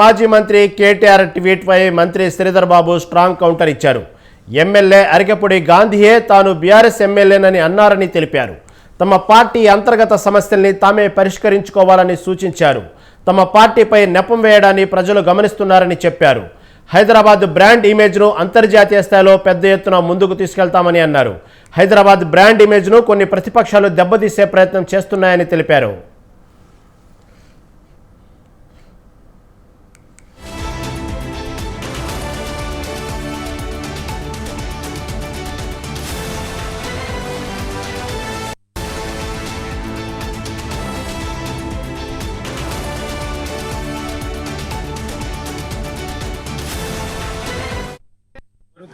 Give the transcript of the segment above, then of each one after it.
మాజీ మంత్రి కేటీఆర్ ట్వీట్పై మంత్రి శ్రీధర్ బాబు స్ట్రాంగ్ కౌంటర్ ఇచ్చారు. ఎమ్మెల్యే అరికెపూడి గాంధీయే తాను బీఆర్ఎస్ ఎమ్మెల్యేనని అన్నారని తెలిపారు. తమ పార్టీ అంతర్గత సమస్యల్ని తామే పరిష్కరించుకోవాలని సూచించారు. తమ పార్టీపై నెపం వేయడాన్ని ప్రజలు గమనిస్తున్నారని చెప్పారు. హైదరాబాద్ బ్రాండ్ ఇమేజ్ను అంతర్జాతీయ స్థాయిలో పెద్ద ఎత్తున ముందుకు తీసుకెళ్తామని అన్నారు. హైదరాబాద్ బ్రాండ్ ఇమేజ్ను కొన్ని ప్రతిపక్షాలు దెబ్బతీసే ప్రయత్నం చేస్తున్నాయని తెలిపారు.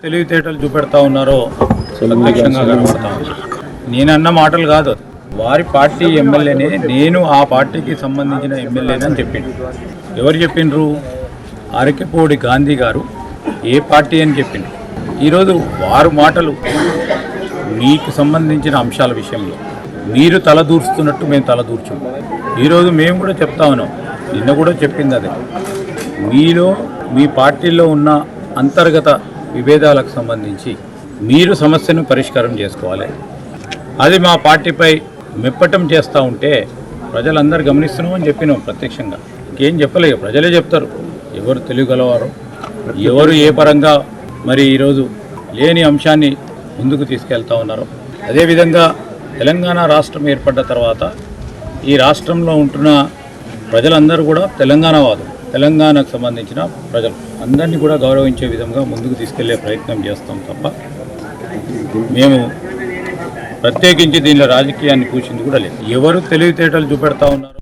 తెలివితేటలు చూపెడతా ఉన్నారో ప్రత్యక్షంగా కనబడతా నేనన్న మాటలు కాదు. వారి పార్టీ ఎమ్మెల్యేనే నేను ఆ పార్టీకి సంబంధించిన ఎమ్మెల్యేనని చెప్పిండు. ఎవరు చెప్పిండ్రు? అరకెపోడి గాంధీ గారు ఏ పార్టీ అని చెప్పిండు. ఈరోజు వారు మాటలు మీకు సంబంధించిన అంశాల విషయంలో మీరు తలదూర్చుతున్నట్టు మేము తలదూర్చాం ఈరోజు మేము కూడా చెప్తా ఉన్నాం. నిన్న కూడా చెప్పింది అదే. మీలో మీ పార్టీలో ఉన్న అంతర్గత విభేదాలకు సంబంధించి మీరు సమస్యను పరిష్కారం చేసుకోవాలి. అది మా పార్టీపై మెప్పటం చేస్తూ ఉంటే ప్రజలందరూ గమనిస్తున్నాం అని చెప్పినాం ప్రత్యక్షంగా. ఇంకేం చెప్పలేదు ప్రజలే చెప్తారు. ఎవరు తెలియగలవారు? ఎవరు ఏ పరంగా మరి ఈరోజు లేని అంశాన్ని ముందుకు తీసుకెళ్తా ఉన్నారు? అదేవిధంగా తెలంగాణ రాష్ట్రం ఏర్పడ్డ తర్వాత ఈ రాష్ట్రంలో ఉంటున్న ప్రజలందరూ కూడా తెలంగాణ వాదు తెలంగాణకు సంబంధించిన ప్రజలు అందరినీ కూడా గౌరవించే విధంగా ముందుకు తీసుకెళ్ళే ప్రయత్నం చేస్తాం తప్ప మేము ప్రత్యేకించి దీనిలో రాజకీయాన్ని పూసింది కూడా లేదు. ఎవరు తెలివితేటలు చూపెడతా ఉన్నారు?